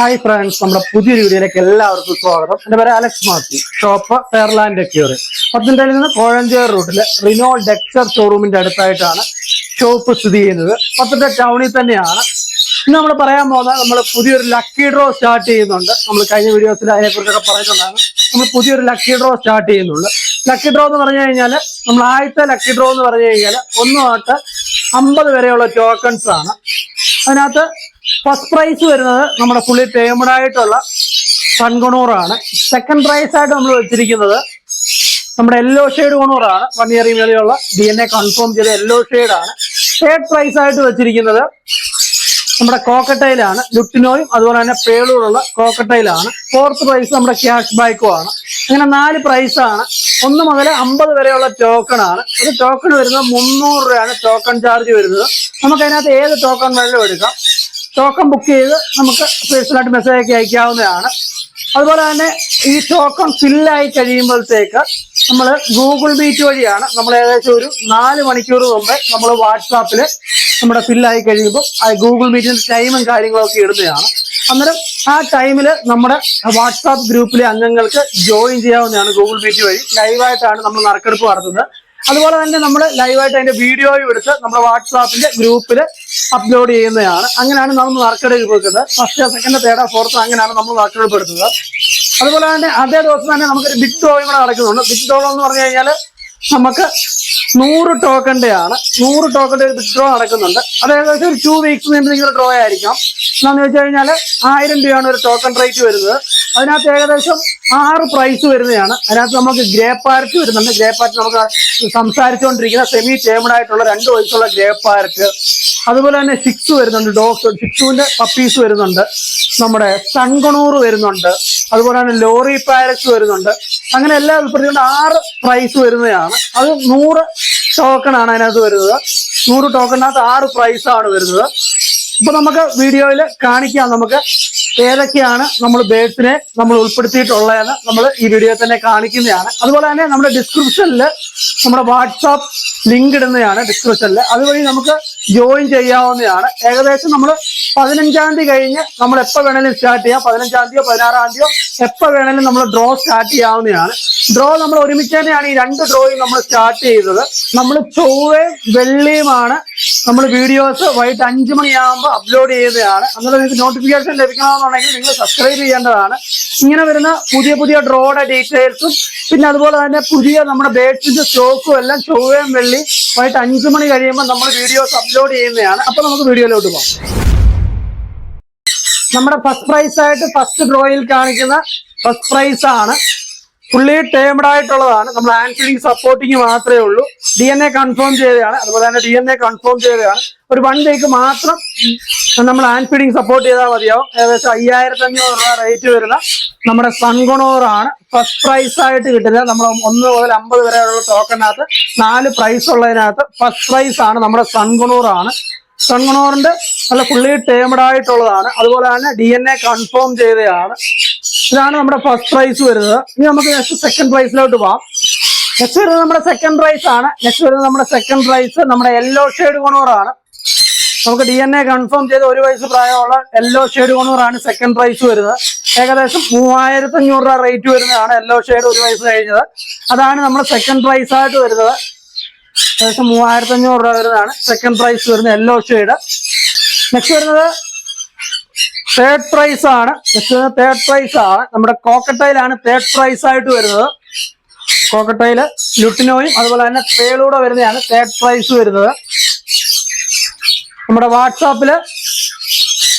Hi friends നമ്മുടെ പുതിയൊരു വീഡിയോയിലേക്ക് എല്ലാവർക്കും സ്വാഗതം. എന്റെ പേര് അലക്സ് മാത്യു. ഷോപ്പ് ഫെയർലാൻഡ് എക്യൂർ പത്തനംതിട്ടയിൽ നിന്ന് കോഴഞ്ചേർ റൂട്ടിലെ റിനോ ഡെക്സർ ഷോറൂമിന്റെ അടുത്തായിട്ടാണ് ഷോപ്പ് സ്ഥിതി ചെയ്യുന്നത്. പത്തനംതിട്ട ടൗണിൽ തന്നെയാണ്. ഇന്ന് നമ്മൾ പറയാൻ പോകുന്നത് നമ്മൾ പുതിയൊരു ലക്കി ഡ്രോ സ്റ്റാർട്ട് ചെയ്യുന്നുണ്ട്. നമ്മൾ കഴിഞ്ഞ വീഡിയോസിൽ അതിനെക്കുറിച്ചൊക്കെ പറഞ്ഞിട്ടുണ്ടാണ് നമ്മൾ പുതിയൊരു ലക്കി ഡ്രോ സ്റ്റാർട്ട് ചെയ്യുന്നുണ്ട്. ലക്കി ഡ്രോ എന്ന് പറഞ്ഞു കഴിഞ്ഞാൽ നമ്മൾ ആദ്യത്തെ ലക്കി ഡ്രോ എന്ന് പറഞ്ഞു കഴിഞ്ഞാൽ ഒന്ന് തൊട്ട് അമ്പത് വരെയുള്ള ടോക്കൺസ് ആണ്. അതിനകത്ത് ഫസ്റ്റ് പ്രൈസ് വരുന്നത് നമ്മുടെ ഫുള്ളി ടേമഡ് ആയിട്ടുള്ള സൺകുണൂറാണ് സെക്കൻഡ് പ്രൈസ് ആയിട്ട് നമ്മൾ വെച്ചിരിക്കുന്നത് നമ്മുടെ എല്ലോ ഷെയ്ഡ് കുണൂറാണ്. വൺ ഇയർ മേലെയുള്ള ഡി എൻ എ കൺഫേം ചെയ്ത എല്ലോ ആണ്. തേർഡ് പ്രൈസ് ആയിട്ട് വെച്ചിരിക്കുന്നത് നമ്മുടെ കോക്കട്ടയിലാണ് ലുട്ടിനോയും അതുപോലെ തന്നെ പേളൂറുള്ള കോക്കട്ടയിലാണ് ഫോർത്ത് പ്രൈസ് നമ്മുടെ ക്യാഷ് ബാക്കും ആണ്. അങ്ങനെ നാല് പ്രൈസാണ് ഒന്ന് മുതൽ അമ്പത് വരെയുള്ള ടോക്കൺ ആണ്. ഒരു ടോക്കൺ വരുന്നത് മുന്നൂറ് രൂപയാണ് ടോക്കൺ ചാർജ് വരുന്നത്. നമുക്ക് അതിനകത്ത് ഏത് ടോക്കൺ വേണമെങ്കിലും എടുക്കാം. ടോക്കൺ ബുക്ക് ചെയ്ത് നമുക്ക് പേഴ്സണലായിട്ട് മെസ്സേജ് ആക്കി അയക്കാവുന്നതാണ്. അതുപോലെ തന്നെ ഈ ടോക്കൺ ഫില്ലായി കഴിയുമ്പോഴത്തേക്ക് നമ്മൾ ഗൂഗിൾ മീറ്റ് വഴിയാണ് നമ്മൾ ഏകദേശം ഒരു നാല് മണിക്കൂർ മുമ്പേ നമ്മൾ വാട്സാപ്പിൽ നമ്മുടെ ഫില്ലായി കഴിയുമ്പോൾ ആ ഗൂഗിൾ മീറ്റിന്റെ ടൈമും കാര്യങ്ങളൊക്കെ ഇടുന്നതാണ്. അന്നേരം ആ ടൈമിൽ നമ്മുടെ വാട്സാപ്പ് ഗ്രൂപ്പിലെ അംഗങ്ങൾക്ക് ജോയിൻ ചെയ്യാവുന്നതാണ് ഗൂഗിൾ മീറ്റ് വഴി. ലൈവായിട്ടാണ് നമ്മൾ നറുക്കെടുപ്പ് നടത്തുന്നത്. അതുപോലെ തന്നെ നമ്മൾ ലൈവായിട്ട് അതിന്റെ വീഡിയോയും എടുത്ത് നമ്മുടെ വാട്സാപ്പിന്റെ ഗ്രൂപ്പിൽ അപ്ലോഡ് ചെയ്യുന്നതാണ്. അങ്ങനെയാണ് നമ്മൾ നറുക്കെടുപ്പ് എടുക്കുന്നത് ഫസ്റ്റ് സെക്കൻഡ് തേർഡ് ഫോർത്ത് അങ്ങനെയാണ് നമ്മൾ നറുക്കെടുപ്പ് എടുക്കുന്നത് അതുപോലെ തന്നെ അതേ ദിവസം തന്നെ നമുക്കൊരു ബിഗ് ഡ്രോയും കൂടെ നടക്കുന്നുണ്ട്. ബിഗ് ഡ്രോ എന്ന് പറഞ്ഞു കഴിഞ്ഞാൽ നമുക്ക് നൂറ് ടോക്കന്റെ ആണ്. നൂറ് ടോക്കന്റെ ഒരു ഡ്രോ നടക്കുന്നുണ്ട്. അത് ഏകദേശം ഒരു ടു വീക്സ് നിങ്ങൾ ഡ്രോ ആയിരിക്കാം. എന്താണെന്ന് വെച്ച് കഴിഞ്ഞാൽ ആയിരം രൂപയാണ് ഒരു ടോക്കൺ റേറ്റ് വരുന്നത്. അതിനകത്ത് ഏകദേശം ആറ് പ്രൈസ് വരുന്നതാണ്. അതിനകത്ത് നമുക്ക് ഗ്രേ പാരറ്റ് വരുന്നുണ്ട്. ഗ്രേ പാരറ്റ് നമുക്ക് സംസാരിച്ചുകൊണ്ടിരിക്കുന്ന സെമി ടേമഡ് ആയിട്ടുള്ള രണ്ട് വയസ്സുള്ള ഗ്രേ പാരറ്റ് അതുപോലെ തന്നെ സിക്സ് വരുന്നുണ്ട്. ഡോഗ് സിക്സുവിന്റെ പപ്പീസ് വരുന്നുണ്ട്. നമ്മുടെ സൺകണൂർ വരുന്നുണ്ട്. അതുപോലെ തന്നെ ലോറി പാരറ്റ്സ് വരുന്നുണ്ട്. അങ്ങനെ എല്ലാ ഉൾപ്പെടുത്തിക്കൊണ്ട് ആറ് പ്രൈസ് വരുന്നതാണ്. അത് നൂറ് ടോക്കണാണ് അതിനകത്ത് വരുന്നത്. നൂറ് ടോക്കണിനകത്ത് ആറ് പ്രൈസാണ് വരുന്നത്. ഇപ്പൊ നമുക്ക് വീഡിയോയിൽ കാണിക്കാം നമുക്ക്. ഏതൊക്കെയാണ് നമ്മൾ ബേസിനെ നമ്മൾ ഉൾപ്പെടുത്തിയിട്ടുള്ളതെന്ന് നമ്മൾ ഈ വീഡിയോ തന്നെ കാണിക്കുന്നതാണ്. അതുപോലെ തന്നെ നമ്മുടെ ഡിസ്ക്രിപ്ഷനിൽ നമ്മുടെ വാട്സാപ്പ് ലിങ്ക് ഇടുന്നതാണ് ഡിസ്ക്രിപ്ഷനിൽ അതുവഴി നമുക്ക് ജോയിൻ ചെയ്യാവുന്നതാണ്. ഏകദേശം നമ്മൾ പതിനഞ്ചാം തീയതി കഴിഞ്ഞ് നമ്മൾ എപ്പോൾ വേണേലും സ്റ്റാർട്ട് ചെയ്യാം. പതിനഞ്ചാം തീയതിയോ പതിനാറാം തീയതിയോ എപ്പോൾ വേണേലും നമ്മൾ ഡ്രോ സ്റ്റാർട്ട് ചെയ്യാവുന്നതാണ്. ഡ്രോ നമ്മൾ ഒരുമിച്ച് തന്നെയാണ് ഈ രണ്ട് ഡ്രോയും നമ്മൾ സ്റ്റാർട്ട് ചെയ്തത്. നമ്മൾ ചൊവ്വയും വെള്ളിയുമാണ് നമ്മൾ വീഡിയോസ് വൈകിട്ട് അഞ്ചു മണിയാകുമ്പോൾ അപ്ലോഡ് ചെയ്യുന്നതാണ്. അന്നേരം നിങ്ങൾക്ക് നോട്ടിഫിക്കേഷൻ ലഭിക്കണമെന്നുണ്ടെങ്കിൽ നിങ്ങൾ സബ്സ്ക്രൈബ് ചെയ്യേണ്ടതാണ്. ഇങ്ങനെ വരുന്ന പുതിയ പുതിയ ഡ്രോയുടെ ഡീറ്റെയിൽസും പിന്നെ അതുപോലെ തന്നെ പുതിയ നമ്മുടെ ബേഡ്സിന്റെ സ്റ്റോക്കും എല്ലാം ചൊവ്വയും വെള്ളി വൈകിട്ട് അഞ്ചു മണി കഴിയുമ്പോൾ നമ്മൾ വീഡിയോസ് അപ്ലോഡ് ചെയ്യുന്നതാണ്. അപ്പൊ നമുക്ക് വീഡിയോയിലോട്ട് പോകാം. നമ്മുടെ ഫസ്റ്റ് പ്രൈസ് ആയിട്ട് ഫസ്റ്റ് ഡ്രോയിൽ കാണിക്കുന്ന ഫസ്റ്റ് പ്രൈസ് ആണ് ഫുള്ളി ടേംഡ് ആയിട്ടുള്ളതാണ്. നമ്മൾ ഹാൻഡ് സപ്പോർട്ടിങ് മാത്രമേ ഉള്ളൂ. ഡി എൻ എ കൺഫേം ചെയ്തതാണ്. അതുപോലെ തന്നെ ഡി എൻ എ കൺഫേം ചെയ്തതാണ്. ഒരു വൺ ഡേക്ക് മാത്രം നമ്മൾ ഹാൻഡ് ഫീഡിങ് സപ്പോർട്ട് ചെയ്താൽ മതിയാവും. ഏകദേശം അയ്യായിരത്തി അഞ്ഞൂറ് രൂപ റേറ്റ് വരുന്ന നമ്മുടെ സൺഗുണോറാണ് ഫസ്റ്റ് പ്രൈസ് ആയിട്ട് കിട്ടുന്നത് നമ്മൾ ഒന്ന് മുതൽ അമ്പത് വരെയുള്ള ടോക്കണിനകത്ത് നാല് പ്രൈസ് ഉള്ളതിനകത്ത് ഫസ്റ്റ് പ്രൈസ് ആണ് നമ്മുടെ സൺഗുണോറാണ് സൺഗുണോറിന്റെ നല്ല ഫുള്ളി ടേംഡ് ആയിട്ടുള്ളതാണ്. അതുപോലെ തന്നെ ഡി എൻ എ കൺഫേം ചെയ്തതാണ്. ഇതാണ് നമ്മുടെ ഫസ്റ്റ് പ്രൈസ് വരുന്നത്. ഇനി നമുക്ക് നെക്സ്റ്റ് സെക്കൻഡ് പ്രൈസിലോട്ട് പോവാം. നെക്സ്റ്റ് വരുന്നത് നമ്മുടെ സെക്കൻഡ് പ്രൈസ് ആണ്. നെക്സ്റ്റ് വരുന്നത് നമ്മുടെ സെക്കൻഡ് പ്രൈസ് നമ്മുടെ യെല്ലോ ഷെയ്ഡ് ഗുണൂറാണ് നമുക്ക് ഡി എൻ എ കൺഫേം ചെയ്ത് ഒരു വയസ്സ് പ്രായമുള്ള യെല്ലോ ഷെയ്ഡ് ഗുണൂറാണ് സെക്കൻഡ് പ്രൈസ് വരുന്നത്. ഏകദേശം മൂവായിരത്തി അഞ്ഞൂറ് രൂപ റേറ്റ് വരുന്നതാണ് യെല്ലോ ഷെയ്ഡ് ഒരു വയസ്സ് കഴിഞ്ഞത്. അതാണ് നമ്മുടെ സെക്കൻഡ് പ്രൈസ് ആയിട്ട് വരുന്നത്. ഏകദേശം മൂവായിരത്തി അഞ്ഞൂറ് രൂപ വരുന്നതാണ് സെക്കൻഡ് പ്രൈസ് വരുന്നത് യെല്ലോ ഷെയ്ഡ് നെക്സ്റ്റ് വരുന്നത് തേർഡ് പ്രൈസ് ആണ്. തേർഡ് പ്രൈസ് ആണ്. നമ്മുടെ കോക്കട്ടയിലാണ് തേർഡ് പ്രൈസ് ആയിട്ട് വരുന്നത്. കോക്കട്ടയിൽ ലുട്ടിനോയും അതുപോലെ തന്നെ തേളൂടെ വരുന്നതാണ് തേർഡ് പ്രൈസ് വരുന്നത്. നമ്മുടെ വാട്സാപ്പിൽ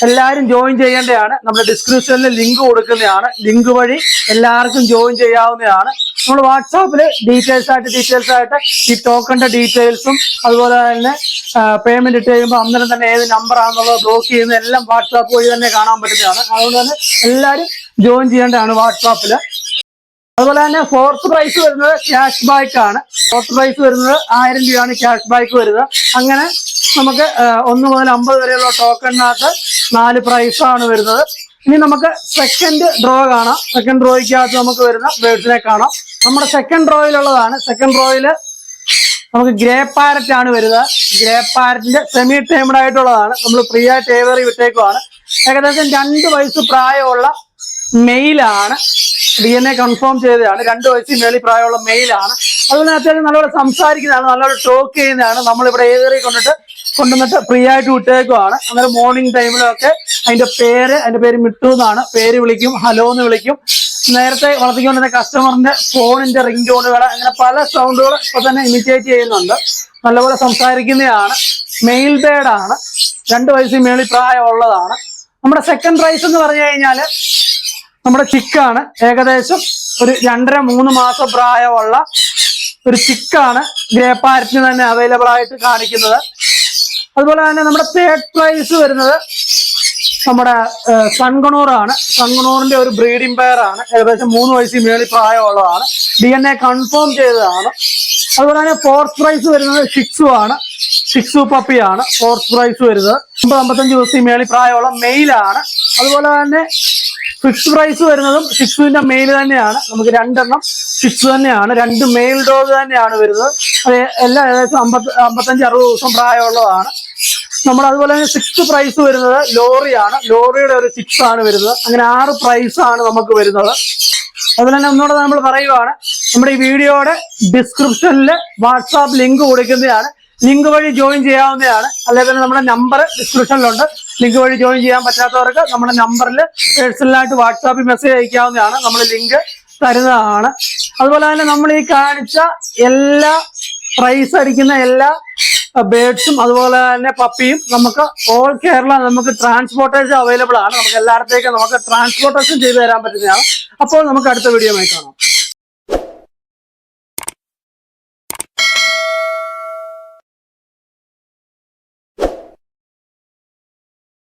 എല്ലാവരും ജോയിൻ ചെയ്യേണ്ടതാണ്. നമ്മുടെ ഡിസ്ക്രിപ്ഷനിൽ ലിങ്ക് കൊടുക്കുന്നതാണ്. ലിങ്ക് വഴി എല്ലാവർക്കും ജോയിൻ ചെയ്യാവുന്നതാണ്. നമ്മൾ വാട്സാപ്പിൽ ഡീറ്റെയിൽസ് ആയിട്ട് ഡീറ്റെയിൽസ് ആയിട്ട് ഈ ടോക്കണിന്റെ ഡീറ്റെയിൽസും അതുപോലെ തന്നെ പേയ്മെന്റ് ഇട്ട് കഴിയുമ്പോൾ അന്നേരം തന്നെ ഏത് നമ്പർ ആണെന്നുള്ളത് ബ്ലോക്ക് ചെയ്യുന്ന എല്ലാം വാട്സാപ്പ് വഴി തന്നെ കാണാൻ പറ്റുന്നതാണ്. അതുകൊണ്ട് തന്നെ എല്ലാവരും ജോയിൻ ചെയ്യേണ്ടതാണ് വാട്സാപ്പിൽ അതുപോലെ തന്നെ ഫോർത്ത് പ്രൈസ് വരുന്നത് ക്യാഷ് ബാക്ക് ആണ്. ഫോർത്ത് പ്രൈസ് വരുന്നത് ആയിരം രൂപയാണ് ക്യാഷ് ബാക്ക് വരുന്നത്. അങ്ങനെ നമുക്ക് ഒന്ന് മുതൽ അമ്പത് വരെയുള്ള ടോക്കണിനകത്ത് നാല് പ്രൈസ് ആണ് വരുന്നത്. ഇനി നമുക്ക് സെക്കൻഡ് ഡ്രോ കാണാം. സെക്കൻഡ് ഡ്രോയ്ക്കകത്ത് നമുക്ക് വരുന്ന ബേഡ്സിനെ കാണാം. നമ്മുടെ സെക്കൻഡ് ഡ്രോയിലുള്ളതാണ് സെക്കൻഡ് ഡ്രോയിൽ നമുക്ക് ഗ്രേ പാരറ്റ് ആണ് വരുന്നത്. ഗ്രേ പാരറ്റിന്റെ സെമി ടൈംഡ് ആയിട്ടുള്ളതാണ്. നമ്മൾ ഫ്രീ ആയിട്ട് ഏവറി വിട്ടേക്കുവാണ്. ഏകദേശം രണ്ട് വയസ്സ് പ്രായമുള്ള മെയിലാണ് ഡി എൻ എ കൺഫേം ചെയ്തതാണ്. രണ്ട് വയസ്സിൽ മേളിൽ പ്രായമുള്ള മെയിലാണ്. അതുപോലെ അത്യാവശ്യം നല്ലപോലെ സംസാരിക്കുന്നതാണ് നല്ലപോലെ ടോക്ക് ചെയ്യുന്നതാണ്. നമ്മളിവിടെ ഏറി കൊണ്ടിട്ട് കൊണ്ടുവന്നിട്ട് ഫ്രീ ആയിട്ട് വിട്ടേക്കുവാണ്. അന്നേരം മോർണിംഗ് ടൈമിലൊക്കെ അതിന്റെ പേര് അതിന്റെ പേര് മിട്ടു എന്നാണ്. പേര് വിളിക്കും ഹലോ എന്ന് വിളിക്കും. നേരത്തെ വളർത്തിക്കൊണ്ടിരുന്ന കസ്റ്റമറിന്റെ ഫോണിന്റെ റിംഗ് ടോണുകൾ അങ്ങനെ പല സൗണ്ടുകൾ ഇപ്പൊ തന്നെ ഇമിറ്റേറ്റ് ചെയ്യുന്നുണ്ട്. നല്ലപോലെ സംസാരിക്കുന്നതാണ്. മെയിൽ ബേഡാണ് രണ്ട് വയസ്സിൽ മേളിൽ പ്രായമുള്ളതാണ്. നമ്മുടെ സെക്കൻഡ് പ്രൈസ് എന്ന് പറഞ്ഞു കഴിഞ്ഞാൽ നമ്മുടെ ചിക്കാണ് ഏകദേശം ഒരു രണ്ടര മൂന്ന് മാസം പ്രായമുള്ള ഒരു ചിക്കാണ് ഗ്രേ പാരറ്റിന് തന്നെ അവൈലബിൾ ആയിട്ട് കാണിക്കുന്നത്. അതുപോലെ തന്നെ നമ്മുടെ തേർഡ് പ്രൈസ് വരുന്നത് നമ്മുടെ സൺഗണൂറാണ്. സൺഗണൂറിന്റെ ഒരു ബ്രീഡിംഗ് പെയർ ആണ്. ഏകദേശം മൂന്ന് വയസ്സിൽ മേളിൽ പ്രായമുള്ളതാണ്. ഡി എൻ എ കൺഫേം ചെയ്തതാണ്. അതുപോലെ തന്നെ ഫോർത്ത് പ്രൈസ് വരുന്നത് ഷിക്സു ആണ്. ഷിക്സു പപ്പിയാണ് ഫോർത്ത് പ്രൈസ് വരുന്നത്. അമ്പത് അമ്പത്തഞ്ച് ദിവസത്തിൽ മേളിൽ പ്രായമുള്ള മെയിലാണ് അതുപോലെ തന്നെ ഫിക്സ് പ്രൈസ് വരുന്നതും ഷിക്സുവിന്റെ മെയിൽ തന്നെയാണ്. നമുക്ക് രണ്ടെണ്ണം ഷിക്സ് തന്നെയാണ്. രണ്ട് മെയിൽ ഡോഗ് തന്നെയാണ് വരുന്നത്. അത് എല്ലാം ഏകദേശം അമ്പത്തി അമ്പത്തഞ്ച് അറുപത് ദിവസം പ്രായമുള്ളതാണ്. നമ്മൾ അതുപോലെ തന്നെ സിക്സ് പ്രൈസ് വരുന്നത് ലോറിയാണ്. ലോറിയുടെ ഒരു സിക്സ് ആണ് വരുന്നത്. അങ്ങനെ ആറ് പ്രൈസ് ആണ് നമുക്ക് വരുന്നത്. അതുപോലെ തന്നെ ഒന്നുകൂടെ നമ്മൾ പറയുവാണ് നമ്മുടെ ഈ വീഡിയോയുടെ ഡിസ്ക്രിപ്ഷനിൽ വാട്സാപ്പ് ലിങ്ക് കൊടുക്കുന്നതാണ്. ലിങ്ക് വഴി ജോയിൻ ചെയ്യാവുന്നതാണ്. അല്ലെങ്കിൽ നമ്മുടെ നമ്പർ ഡിസ്ക്രിപ്ഷനിലുണ്ട് ലിങ്ക് വഴി ജോയിൻ ചെയ്യാൻ പറ്റാത്തവർക്ക് നമ്മുടെ നമ്പറിൽ പേഴ്സണലായിട്ട് വാട്സാപ്പിൽ മെസ്സേജ് അയക്കാവുന്നതാണ്. നമ്മൾ ലിങ്ക് തരുന്നതാണ്. അതുപോലെ തന്നെ നമ്മൾ ഈ കാണിച്ച എല്ലാ പ്രൈസ് അടിക്കുന്ന എല്ലാ ബേഡ്സും അതുപോലെ തന്നെ പപ്പിയും നമുക്ക് ഓൾ കേരള നമുക്ക് ട്രാൻസ്പോർട്ടേഷൻ അവൈലബിൾ ആണ്. നമുക്ക് എല്ലായിടത്തേക്കും നമുക്ക് ട്രാൻസ്പോർട്ടേഷൻ ചെയ്തു തരാൻ പറ്റുന്നതാണ്. അപ്പോൾ നമുക്ക് അടുത്ത വീഡിയോ കാണാം.